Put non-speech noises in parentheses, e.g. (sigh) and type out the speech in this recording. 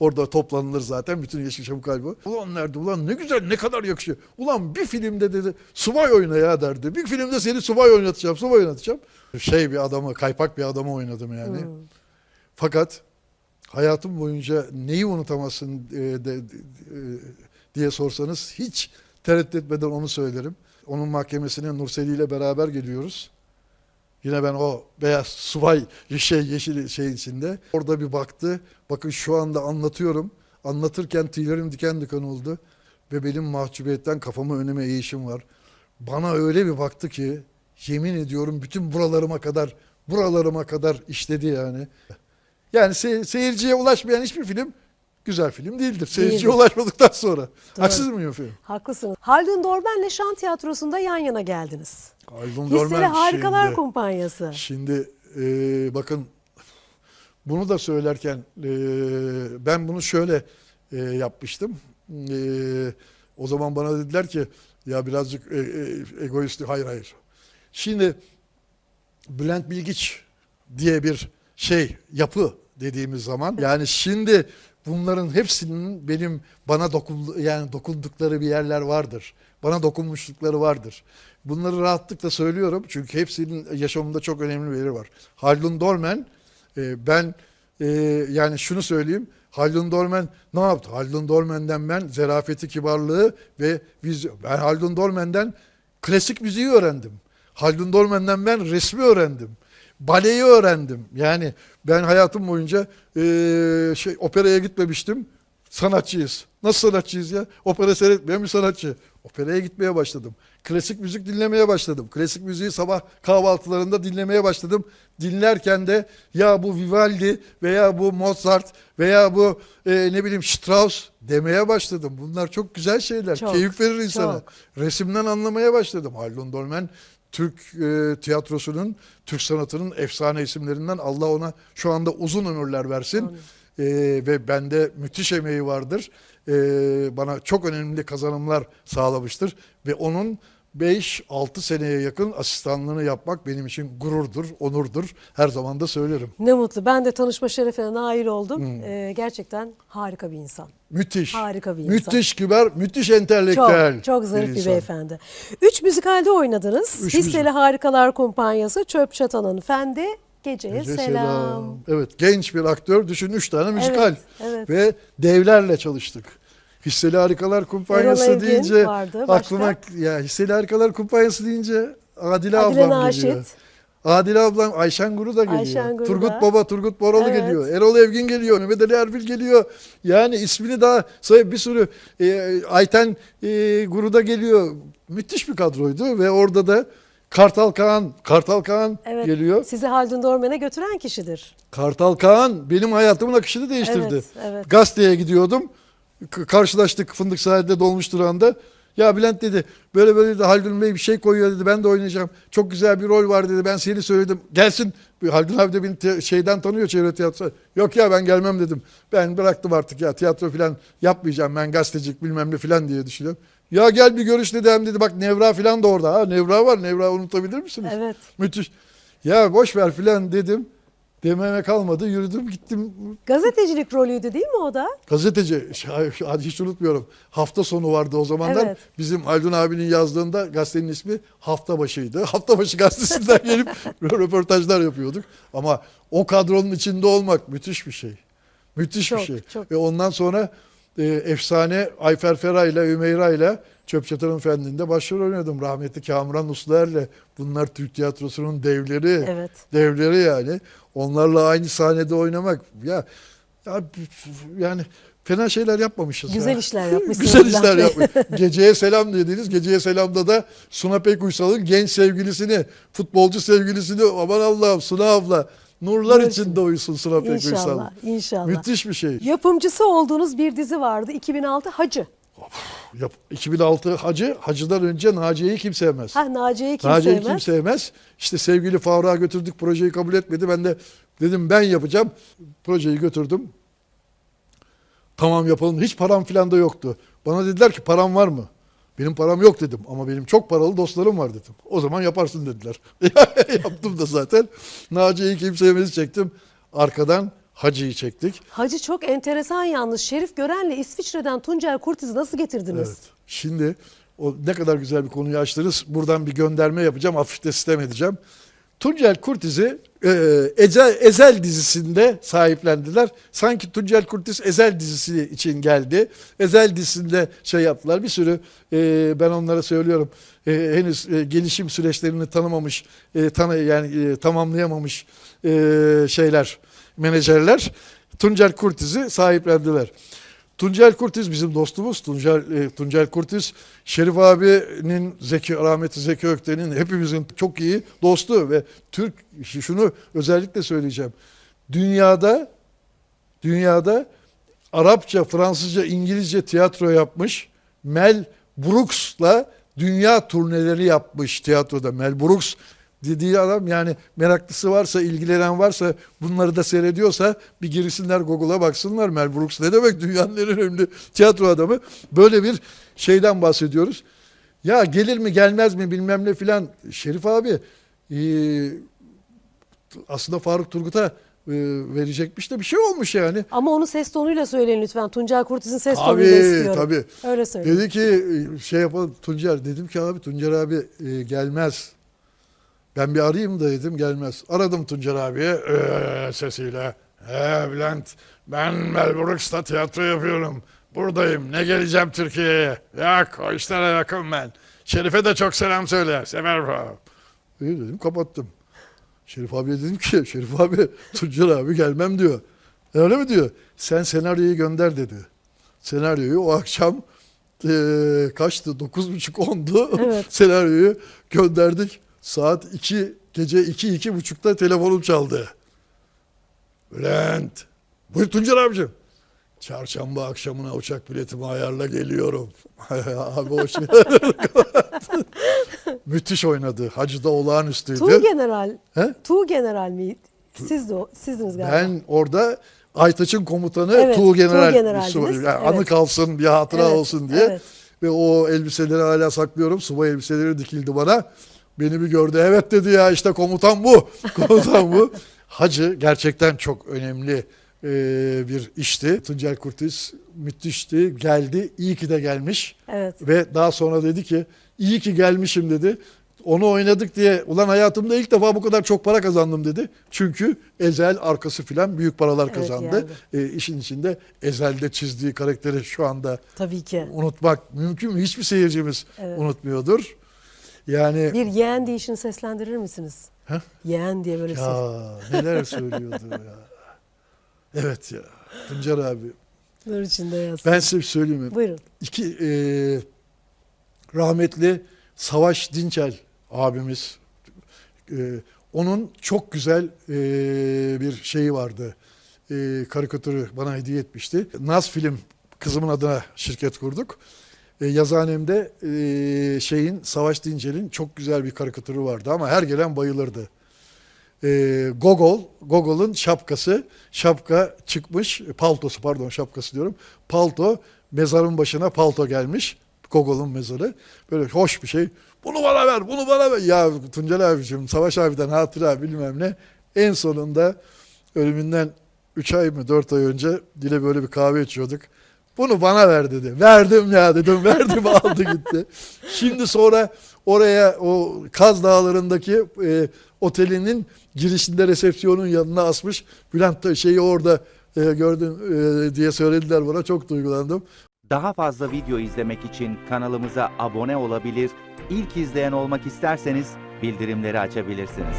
Orada toplanılır zaten bütün Yeşilçam kalbi. Ulan nerede ulan ne güzel ne kadar yakışıyor. Ulan bir filmde dedi subay oyna ya derdi. Bir filmde seni subay oynatacağım subay oynatacağım. Şey bir adamı kaypak bir adamı oynadım yani. Fakat hayatım boyunca neyi unutamazsın e, de- de- e, diye sorsanız hiç tereddüt etmeden onu söylerim. Onun mahkemesine Nurseli ile beraber geliyoruz. Yine ben o beyaz subay şey yeşil şey içinde. Orada bir baktı. Bakın şu anda anlatıyorum. Anlatırken tüylerim diken diken oldu. Ve benim mahcubiyetten kafamı önüme eğişim var. Bana öyle bir baktı ki yemin ediyorum bütün buralarıma kadar buralarıma kadar işledi yani. Yani se- seyirciye ulaşmayan hiçbir film güzel film değildir. Seyirciye ulaşmadıktan sonra. Haksız mıyım efendim? Haklısınız. Haldun Dormen'le Şan Tiyatrosu'nda yan yana geldiniz. Haldun Hisseli Dorman Harikalar şimdi- Kumpanyası. Şimdi e, bakın bunu da söylerken e, ben bunu şöyle e, yapmıştım. E, o zaman bana dediler ki ya birazcık e, e, egoist. Hayır hayır. Şimdi Bülent Bilgiç diye bir şey yapı dediğimiz zaman yani şimdi bunların hepsinin benim bana dokundu yani dokundukları bir yerler vardır. Bana dokunmuşlukları vardır. Bunları rahatlıkla söylüyorum çünkü hepsinin yaşamımda çok önemli bir yeri var. Haldun Dorman e, ben e, yani şunu söyleyeyim. Haldun Dorman ne yaptı? Haldun Dorman'den ben zerafeti, kibarlığı ve vizyon. Ben Haldun Dorman'den klasik müziği öğrendim. Haldun Dorman'dan ben resmi öğrendim. Baleyi öğrendim. Yani ben hayatım boyunca eee, şey operaya gitmemiştim. Sanatçıyız. Nasıl sanatçıyız ya? Opera seyretmeyen bir sanatçı. Operaya gitmeye başladım. Klasik müzik dinlemeye başladım. Klasik müziği sabah kahvaltılarında dinlemeye başladım. Dinlerken de ya bu Vivaldi veya bu Mozart veya bu e, ne bileyim Strauss demeye başladım. Bunlar çok güzel şeyler. Çok, Keyif verir insana. çok. Resimden anlamaya başladım. Haldun Dolmen Türk e, tiyatrosunun, Türk sanatının efsane isimlerinden Allah ona şu anda uzun ömürler versin. E, ve bende müthiş emeği vardır. E, bana çok önemli kazanımlar sağlamıştır. Ve onun 5-6 seneye yakın asistanlığını yapmak benim için gururdur, onurdur. Her zaman da söylerim. Ne mutlu. Ben de tanışma şerefine nail oldum. Hmm. Ee, gerçekten harika bir insan. Müthiş. Harika bir insan. Müthiş kibar, müthiş entelektüel. Çok, çok zarif bir insan. beyefendi. Üç müzikalde oynadınız. Üç Hisseli müzik- Harikalar Kumpanyası, Çöp Çatan'ın Fendi, Geceye Gece Selam. Evet genç bir aktör düşün üç tane müzikal evet. ve devlerle çalıştık. Hisseli Harikalar Kumpanyası deyince vardı, başka? aklıma ya Hisseli Harikalar Kumpanyası deyince Adile, Adile ablam Naşit. geliyor. Adile ablam Ayşen Guru da geliyor. Ayşen Guru Turgut da. Baba, Turgut Boralı Evet. geliyor. Erol Evgin geliyor. Mehmet Ali Erbil geliyor. Yani ismini daha sayıp bir sürü e, Ayten e, Guru da geliyor. Müthiş bir kadroydu ve orada da Kartal Kaan, Kartal Kaan Evet. geliyor. Sizi Haldun Dormen'e götüren kişidir. Kartal Kaan benim hayatımın akışını değiştirdi. Evet, evet. Gazeteye gidiyordum. Karşılaştık Fındık sahilde dolmuş durağında. Ya Bülent dedi böyle böyle dedi Haldun Bey bir şey koyuyor dedi ben de oynayacağım. Çok güzel bir rol var dedi ben seni söyledim. Gelsin. Haldun abi de beni şeyden tanıyor çevre tiyatro. Yok ya ben gelmem dedim. Ben bıraktım artık ya tiyatro falan yapmayacağım ben gazetecilik bilmem ne falan diye düşünüyorum. Ya gel bir görüş dedi hem dedi bak Nevra falan da orada. Ha Nevra var Nevra unutabilir misiniz? Evet. Müthiş. Ya boş ver filan dedim. Dememe kalmadı. Yürüdüm gittim. Gazetecilik rolüydü değil mi o da? Gazeteci, hiç unutmuyorum. Hafta sonu vardı o zamanlar. Evet. Bizim Haldun abinin yazdığında gazetenin ismi Hafta Başı'ydı. (laughs) Hafta Başı gazetesinden gelip (laughs) röportajlar yapıyorduk. Ama o kadronun içinde olmak müthiş bir şey. Müthiş Çok, bir şey. çok. Ve ondan sonra e, efsane Ayfer Fera ile Ümeyra ile Çöp Çatan'ın Fendi'nde başrol oynadım. Rahmetli Kamuran Usluer'le. Bunlar Türk tiyatrosunun devleri. Evet. Devleri yani. Onlarla aynı sahnede oynamak. Ya, ya yani fena şeyler yapmamışız. Güzel ya. işler yapmışsınız Güzel işler yapmış. Geceye selam dediğiniz. Geceye selamda da Suna Pekuysal'ın genç sevgilisini, futbolcu sevgilisini aman Allah'ım Suna abla nurlar Nur içinde uyusun Suna Pekuysal. İnşallah, inşallah. Müthiş bir şey. Yapımcısı olduğunuz bir dizi vardı. 2006 Hacı. Yap- 2006 Hacı, Hacı'dan önce Naciye'yi kim sevmez? Ha Naciye'yi kim Naciye'yi sevmez? kim sevmez? İşte sevgili Faruk'a götürdük projeyi kabul etmedi. Ben de dedim ben yapacağım. Projeyi götürdüm. Tamam yapalım. Hiç param falan da yoktu. Bana dediler ki param var mı? Benim param yok dedim ama benim çok paralı dostlarım var dedim. O zaman yaparsın dediler. (laughs) Yaptım da zaten. Naciye'yi kim sevmezi çektim. Arkadan Hacı'yı çektik. Hacı çok enteresan yalnız. Şerif Gören'le İsviçre'den Tuncel Kurtiz'i nasıl getirdiniz? Evet. Şimdi o ne kadar güzel bir konuyu açtınız. Buradan bir gönderme yapacağım. Hafif de sistem edeceğim. Tuncel Kurtiz'i Ezel, Ezel dizisinde sahiplendiler. Sanki Tuncel Kurtiz Ezel dizisi için geldi. Ezel dizisinde şey yaptılar. Bir sürü e, ben onlara söylüyorum. e, henüz e, gelişim süreçlerini tanımamış, e, tanı yani e, tamamlayamamış e, şeyler, menajerler Tuncel Kurtiz'i sahiplendiler. Tuncel Kurtiz bizim dostumuz. Tuncel, e, Tuncel Kurtiz, Şerif abinin, Zeki, rahmetli Zeki Ökten'in hepimizin çok iyi dostu ve Türk, şunu özellikle söyleyeceğim. Dünyada, dünyada Arapça, Fransızca, İngilizce tiyatro yapmış. Mel Brooks'la dünya turneleri yapmış tiyatroda. Mel Brooks dediği adam yani meraklısı varsa, ilgilenen varsa, bunları da seyrediyorsa bir girsinler Google'a baksınlar. Mel Brooks ne demek dünyanın en önemli tiyatro adamı. Böyle bir şeyden bahsediyoruz. Ya gelir mi gelmez mi bilmem ne filan. Şerif abi e, aslında Faruk Turgut'a e, verecekmiş de bir şey olmuş yani. Ama onu ses tonuyla söyleyin lütfen. Tuncel Kurtiz'in ses tonuyla istiyorum. tabii. Öyle söyleyin. Dedi ki e, şey yapalım Tuncer. Dedim ki abi Tuncer abi e, gelmez. Ben bir arayayım da dedim gelmez. Aradım Tuncer abiye e, sesiyle. He Bülent ben Mel Brooks'ta tiyatro yapıyorum. Buradayım ne geleceğim Türkiye'ye. Yok o işlere yakın ben. Şerif'e de çok selam söyle. Sever o. İyi dedim kapattım. Şerif abiye dedim ki (laughs) Şerif abi Tuncer abi gelmem diyor. "E, Öyle mi diyor? Sen senaryoyu gönder dedi. Senaryoyu o akşam eee kaçtı? Dokuz buçuk ondu. Evet. (laughs) senaryoyu gönderdik. Saat iki gece iki iki buçukta telefonum çaldı. Bülent. Buyur Tuncer abicim. Çarşamba akşamına uçak biletimi ayarla geliyorum. (laughs) Abi o şey. (laughs) Müthiş oynadı. Hacı da olağanüstüydü. Tu General. He? Tu General miydi? Siz de o, sizdiniz galiba. Ben orada Aytaç'ın komutanı Evet, Tuğ General. Tuğ Generaldiniz. subay. Yani Anı Evet. kalsın, bir hatıra Evet, olsun diye. evet. Ve o elbiseleri hala saklıyorum. Subay elbiseleri dikildi bana. Beni bir gördü. Evet dedi ya işte komutan bu. (laughs) Komutan bu. Hacı gerçekten çok önemli e, bir işti. Tuncel Kurtiz müthişti. Geldi. İyi ki de gelmiş. Evet. Ve daha sonra dedi ki iyi ki gelmişim dedi. Onu oynadık diye ulan hayatımda ilk defa bu kadar çok para kazandım dedi. Çünkü Ezel arkası filan büyük paralar Evet, kazandı. E, işin içinde Ezel'de çizdiği karakteri şu anda Tabii ki. unutmak mümkün mü? Hiçbir seyircimiz Evet. unutmuyordur. Yani Bir yeğen deyişini seslendirir misiniz? Heh? Yeğen diye böyle ya neler (laughs) söylüyordu ya. Evet ya. Tuncer abi. Nur içinde yazsın. Ben size bir söyleyeyim mi? Buyurun. İki e, rahmetli Savaş Dinçel abimiz e, onun çok güzel e, bir şeyi vardı. E, karikatürü bana hediye etmişti. Naz Film kızımın adına şirket kurduk. E, yazhanemde e, şeyin Savaş Dinçel'in çok güzel bir karikatürü vardı ama her gelen bayılırdı. E, Gogol, Gogol'un şapkası, şapka çıkmış, paltosu pardon şapkası diyorum. Palto, mezarın başına palto gelmiş. Gogol'un mezarı. Böyle hoş bir şey. Bunu bana ver, bunu bana ver. Ya Tuncel abicim, Savaş abiden hatıra bilmem ne. En sonunda ölümünden 3 ay mı 4 ay önce dile böyle bir kahve içiyorduk. Bunu bana ver dedi. Verdim ya dedim. Verdim (laughs) aldı gitti. Şimdi sonra oraya o Kaz Dağları'ndaki e, otelinin girişinde resepsiyonun yanına asmış. Bülent şeyi orada e, gördün e, diye söylediler bana. Çok duygulandım. Daha fazla video izlemek için kanalımıza abone olabilir, ilk izleyen olmak isterseniz bildirimleri açabilirsiniz.